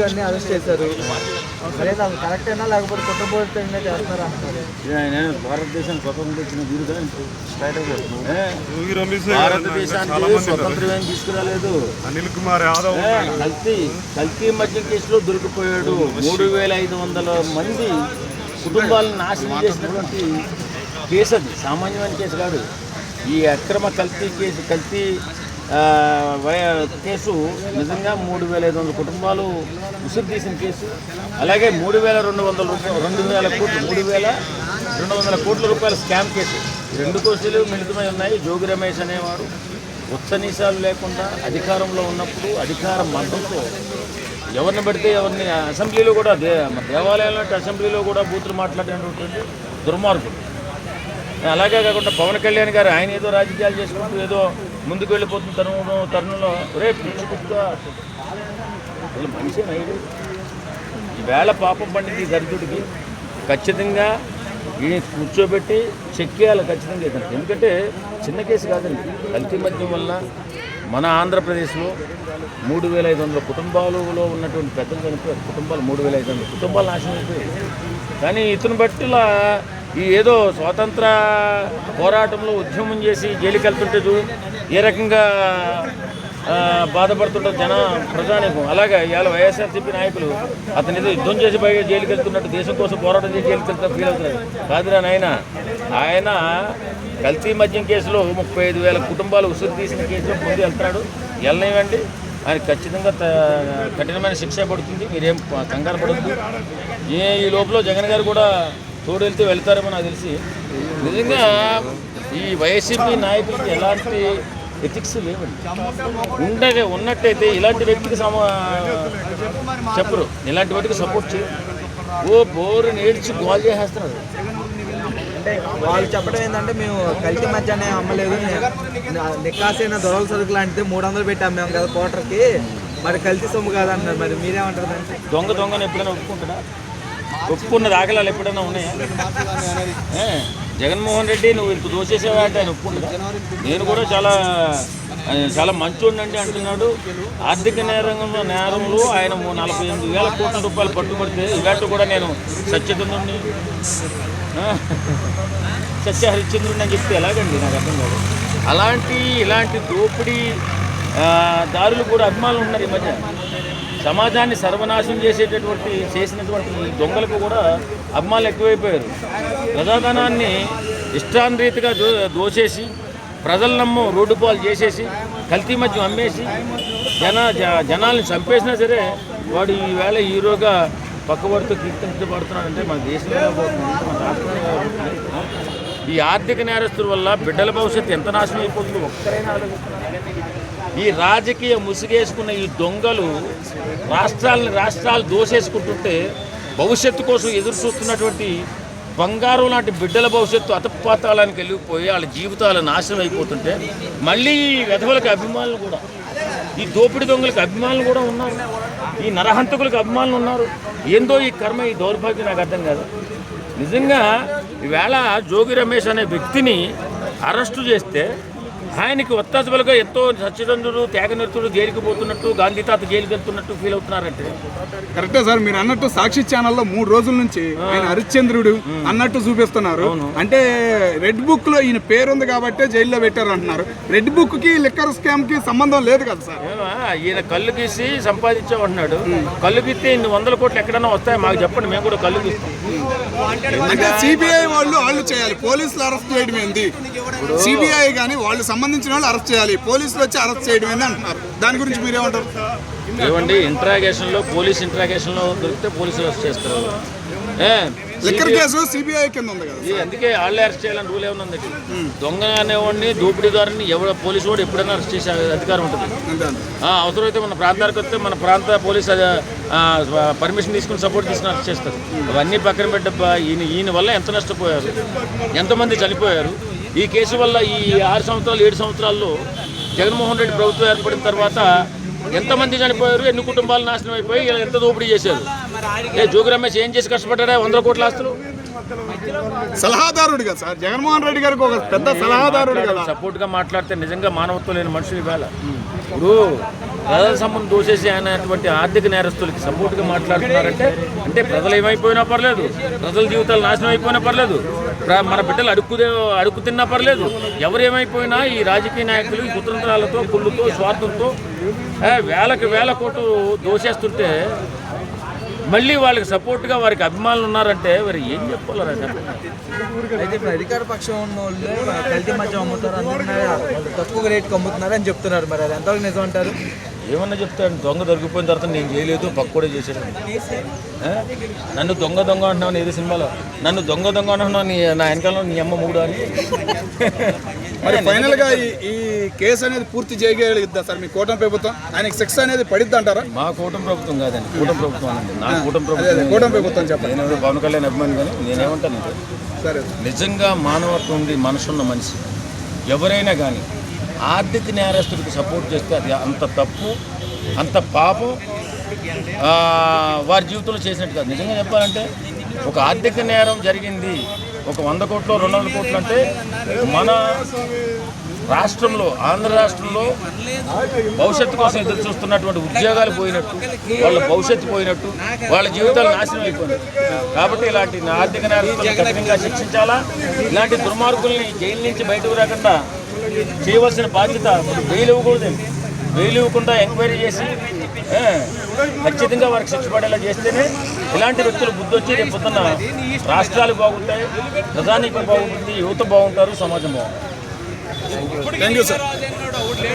గారిని అరెస్ట్ చేశారు. అదే నాకు కరెక్టేనా లేకపోతే చేస్తారా ఆయన భారతదేశం స్వతంత్రం ఇచ్చిన వీరుగా భారతదేశానికి స్వతంత్రం తీసుకురాలేదు. అనిల్ కుమార్ యాదవ్ కల్తీ కల్తీ మద్యం కేసులో దొరికిపోయాడు. మూడు వేల ఐదు వందల మంది కుటుంబాలను నాశనం చేసినటువంటి కేసు అది. సామాన్యమైన కేసు కాదు. ఈ అక్రమ కల్తీ కేసు కల్తీ కేసు నిజంగా మూడు వేల ఐదు వందల కుటుంబాలు ఉసురు తీసిన కేసు. అలాగే మూడు వేల రెండు వందల రూపాయలు రెండు వేల కోట్లు మూడు వేల రెండు వందల కోట్ల రూపాయల స్కామ్ కేసు. రెండు కేసులు మిళితమై ఉన్నాయి. జోగి రమేష్ అనేవాడు ఉచ్చనీసాలు లేకుండా అధికారంలో ఉన్నప్పుడు అధికార మద్దతుతో ఎవరిని పెడితే ఎవరిని అసెంబ్లీలో కూడా దే దేవాలయంలో అసెంబ్లీలో కూడా బూతులు మాట్లాడేటువంటి దుర్మార్గుడు. అలాగే కాకుండా పవన్ కళ్యాణ్ గారు ఆయన ఏదో రాజకీయాలు చేసుకుంటూ ఏదో ముందుకు వెళ్ళిపోతున్న తరుణంలో తరుణంలో రేపు అసలు మనిషి నైడు ఈవేళ పాపం పండింది ఈ దరిద్రుడికి ఖచ్చితంగా ఈయన కూర్చోబెట్టి చెక్ చేయాలి ఖచ్చితంగా ఇతను. ఎందుకంటే చిన్న కేసు కాదండి. కల్తీ మద్యం వల్ల మన ఆంధ్రప్రదేశ్లో మూడు వేల ఐదు వందల కుటుంబాలలో ఉన్నటువంటి పెద్దలు చనిపోయారు కుటుంబాలు మూడు వేల ఐదు వందల కుటుంబాలు నాశనం అయిపోయాయి. కానీ ఇతను బట్టిలా ఈ ఏదో స్వాతంత్ర పోరాటంలో ఉద్యమం చేసి జైలుకి వెళ్తుంటే చూ ఏ రకంగా బాధపడుతుంటారు జన ప్రజానికం. అలాగే ఇవాళ వైఎస్ఆర్సీపీ నాయకులు అతని ఏదో యుద్ధం చేసి బయట జైలుకి వెళ్తున్నట్టు దేశం కోసం పోరాటం చేసి జైలుకి వెళ్తా ఫీల్ అవుతున్నారు. కాదురా నాయన ఆయన కల్తీ మద్యం కేసులో ముప్పై ఐదు వేల కుటుంబాలు ఉసురు తీసిన కేసులో ముందు వెళ్తున్నాడు. వెళ్ళనివ్వండి. ఆయన ఖచ్చితంగా త- కఠినమైన శిక్ష పడుతుంది. మీరేం కంగారు పడద్దు. ఏ ఈ లోపల జగన్ గారు కూడా తోడు వెళ్తే వెళ్తారేమో నాకు తెలిసి. నిజంగా ఈ వైసీపీ నాయకులకి ఎలాంటి ఎథిక్స్ లేవండి. ఉండగా ఉన్నట్టయితే ఇలాంటి వ్యక్తికి సమ చెప్పరు. ఇలాంటి వాటికి సపోర్ట్ చేయరు. ఓ బోరు నేడ్చి గోల్ చేసేస్తున్నారు. అంటే వాళ్ళు చెప్పడం ఏంటంటే మేము కల్తీ మధ్యాహ్నం ఏం అమ్మలేదు. నికాసైన దొరల సరుకు లాంటిది మూడు వందలు పెట్టి అమ్మాం కదా కోటర్కి మరి కల్తీ సొమ్ము కాదన్నారు. మరి మీరేమంటారు దొంగ దొంగను ఎప్పుడైనా ఒప్పుకుంటాడా ఒప్పుకున్న దాఖలాలు ఎప్పుడైనా ఉన్నాయా? జగన్మోహన్ రెడ్డి నువ్వు ఇంత దోచేసావా అంటే ఆయన ఒప్పుకుంటా నేను కూడా చాలా చాలా మంచోడినండి అంటున్నాడు. ఆర్థిక నేరంలో నేరంలో ఆయన నలభై ఎనిమిది వేల కోట్ల రూపాయలు పట్టుబడితే ఇవాటి కూడా నేను సత్యచంద్రుడిని సత్య హరిశ్చంద్రుడిని అని చెప్తే ఎలాగండి నాకు అర్థం కాదు. అలాంటి ఇలాంటి దోపిడీ దారులు కూడా అభిమానులు ఉన్నారు ఈ మధ్య. సమాజాన్ని సర్వనాశం చేసేటటువంటి చేసినటువంటి దొంగలకు కూడా అభిమానులు ఎక్కువైపోయారు. ప్రజాధనాన్ని ఇష్టాన్రీతిగా దో దోచేసి ప్రజల నమ్ము రోడ్డు పాలు చేసేసి కల్తీ మధ్య అమ్మేసి జన జ- జనాల్ని చంపేసినా సరే వాడు ఈవేళ హీరోగా పక్కవాడితో కీర్తించబడుతున్నాడంటే మన దేశంలో మన రాష్ట్రంలో ఈ ఆర్థిక నేరస్తుల వల్ల బిడ్డల భవిష్యత్తు ఎంత నాశనం అయిపోతుంది ఒక్కరైనా ఈ రాజకీయ ముసుగేసుకున్న ఈ దొంగలు రాష్ట్రాలను రాష్ట్రాలు దోసేసుకుంటుంటే భవిష్యత్తు కోసం ఎదురు చూస్తున్నటువంటి బంగారం లాంటి బిడ్డల భవిష్యత్తు అతపాతాళానికి వెళ్ళిపోయి వాళ్ళ జీవితాలు నాశనం అయిపోతుంటే మళ్ళీ ఈ వెధవలకు అభిమానులు కూడా ఈ దోపిడి దొంగలకు అభిమానులు కూడా ఉన్నారు. ఈ నరహంతకులకు అభిమానులు ఉన్నారు. ఏందో ఈ కర్మ ఈ దౌర్భాగ్యం నాకు అర్థం కాదు. నిజంగా ఈవేళ జోగి రమేష్ అనే వ్యక్తిని అరెస్టు చేస్తే ఆయనకి ఒత్తాసబలుగా ఎంతో సత్యచంద్రుడు త్యాగనిరుతుడు జైలుకి పోతున్నట్టు గాంధీ తాత జైలుకి వెళ్తున్నట్టు ఫీల్ అవుతున్నారంటే. కరెక్టే సార్ మీరు అన్నట్టు సాక్షి ఛానల్లో మూడు రోజుల నుంచి ఆయన హరిశ్చంద్రుడు అన్నట్టు చూపిస్తున్నారు. అంటే రెడ్ బుక్లో ఈయన పేరు ఉంది కాబట్టి జైల్లో పెట్టారు అంటున్నారు రెడ్ బుక్కి లిక్కర్ స్కామ్కి సంబంధం లేదు కదా సార్? ఈయన కళ్ళు గీసి సంపాదించామంటున్నాడు. కళ్ళు గీస్తే ఇన్ని వందల కోట్లు ఎక్కడన్నా వస్తాయి? మాకు చెప్పండి మేము కూడా కళ్ళు గీస్తాం. అంటే సిబిఐ వాళ్ళు వాళ్ళు చేయాలి. పోలీసులు అరెస్ట్ చేయడం ఏంది? సిబిఐ కానీ వాళ్ళు సంబంధించిన వాళ్ళు అరెస్ట్ చేయాలి. పోలీసులు వచ్చి అరెస్ట్ చేయడం ఏంది అంటున్నారు. దాని గురించి మీరేమంటారు? ఏమండి ఇంట్రాగేషన్లో పోలీస్ ఇంట్రాగేషన్లో దొరికితే పోలీసులు అరెస్ట్ చేస్తారు. లిక్కర్ కేసు సిబిఐ కింద ఉంది కదా అందుకే వాళ్ళే అరెస్ట్ చేయాలని రూల్ ఏమన్నా ఉంది దొంగ అనేవాడిని దోపిడీదారుని ఎవడ పోలీసు వాడు ఎప్పుడైనా అరెస్ట్ చేసే అధికారం ఉంటుంది. అవసరమైతే మన ప్రాంతానికి వస్తే మన ప్రాంత పోలీస్ పర్మిషన్ తీసుకుని సపోర్ట్ తీసుకుని అరెస్ట్ చేస్తారు. అవన్నీ పక్కన పెట్టబ్బా ఈయన ఈయన వల్ల ఎంత నష్టపోయారు? ఎంతమంది చనిపోయారు? ఈ కేసు వల్ల ఈ ఆరు సంవత్సరాలు ఏడు సంవత్సరాల్లో జగన్మోహన్ రెడ్డి ప్రభుత్వం ఏర్పడిన తర్వాత ఎంతమంది చనిపోయారు ఎన్ని కుటుంబాలు నాశనం అయిపోయి ఇలా ఎంత దోపిడీ చేశారు? ఏ జోగి రమేష్ ఏం చేసి కష్టపడ్డా వందల కోట్ల ఆస్తులు? సలహాదారుడు కదా సార్ జగన్మోహన్ రెడ్డి గారికి ఒక పెద్ద సలహాదారుడు కదా. సపోర్ట్గా మాట్లాడితే నిజంగా మానవత్వం లేని మనుషులు ఇవాళ. ఇప్పుడు ప్రజల సొమ్మును దోసేసి అనేటువంటి ఆర్థిక నేరస్తులకి సపోర్ట్గా మాట్లాడుతున్నారంటే అంటే ప్రజలు ఏమైపోయినా పర్లేదు ప్రజల జీవితాలు నాశనం అయిపోయినా పర్లేదు మన బిడ్డలు అడుక్కు అడుక్కు తిన్నా పర్లేదు. ఎవరు ఏమైపోయినా ఈ రాజకీయ నాయకులు ఈ కుతంత్రాలతో కుళ్ళుతో స్వార్థంతో వేలకు వేల కోట్లు దోసేస్తుంటే మళ్ళీ వాళ్ళకి సపోర్ట్గా వారికి అభిమానులు ఉన్నారంటే మరి ఏం చెప్పాలరా అయితే ఇప్పుడు అధికార పక్షం ఉన్న వాళ్ళు కల్తీ అమ్ముతారు వాళ్ళు తక్కువ రేట్కి అమ్ముతున్నారు అని చెప్తున్నారు మరి అది ఎంతవరకు నిజం అంటారు? ఏమన్నా చెప్తాను దొంగ దొరికిపోయిన తర్వాత నేను చేయలేదు పక్క కూడా చేశాడు? నన్ను దొంగ దొంగ అంటున్నావు ఏదో సినిమాలో? నన్ను దొంగ దొంగ అంటున్నావు నీ నా వెనకాల నీ అమ్మ మూడు అని. మరి ఫైనల్గా ఈ- కేసు అనేది పూర్తి చేయగలిగిద్దా సార్ మీ కూటమి ప్రభుత్వం? ఆయనకి శిక్ష అనేది పడిద్ది అంటారా? మా కూటమి ప్రభుత్వం కాదండి కూటమి ప్రభుత్వం అనండి. నా కూటమి ప్రభుత్వం కూటమి ప్రభుత్వం చెప్పండి. నేను పవన్ కళ్యాణ్ అభిమాని కానీ నేనేమంటానంటే సరే. నిజంగా మానవత్వం ఉండి మనసున్న మనిషి. ఎవరైనా కానీ ఆర్థిక నేరస్తుడికి సపోర్ట్ చేస్తే అది అంత తప్పు అంత పాపం వారి జీవితంలో చేసినట్టు కాదు. నిజంగా చెప్పాలంటే ఒక ఆర్థిక నేరం జరిగింది ఒక వంద కోట్లు రెండు వందల కోట్లు అంటే మన రాష్ట్రంలో ఆంధ్ర రాష్ట్రంలో భవిష్యత్తు కోసం ఎదురు చూస్తున్నటువంటి ఉద్యోగాలు పోయినట్టు వాళ్ళ భవిష్యత్తు పోయినట్టు వాళ్ళ జీవితాలు నాశనం అయిపోయినట్టు. కాబట్టి ఇలాంటి ఆర్థిక నేరస్తులను కఠినంగా శిక్షించాలా? ఇలాంటి దుర్మార్గుల్ని జైలు నుంచి బయటకు రాకుండా చేయవలసిన బాధ్యత ఇప్పుడు బెయిల్ ఇవ్వకూడదండి. బెయిల్ ఇవ్వకుండా ఎంక్వైరీ చేసి ఖచ్చితంగా వారికి శిక్ష పడేలా చేస్తేనే ఇలాంటి వ్యక్తులు బుద్ధి వచ్చి రేపు పొద్దున్న రాష్ట్రాలు బాగుంటాయి ప్రధానికం బాగుంటుంది యువత బాగుంటారు సమాజం బాగుంటుంది. Thank you sir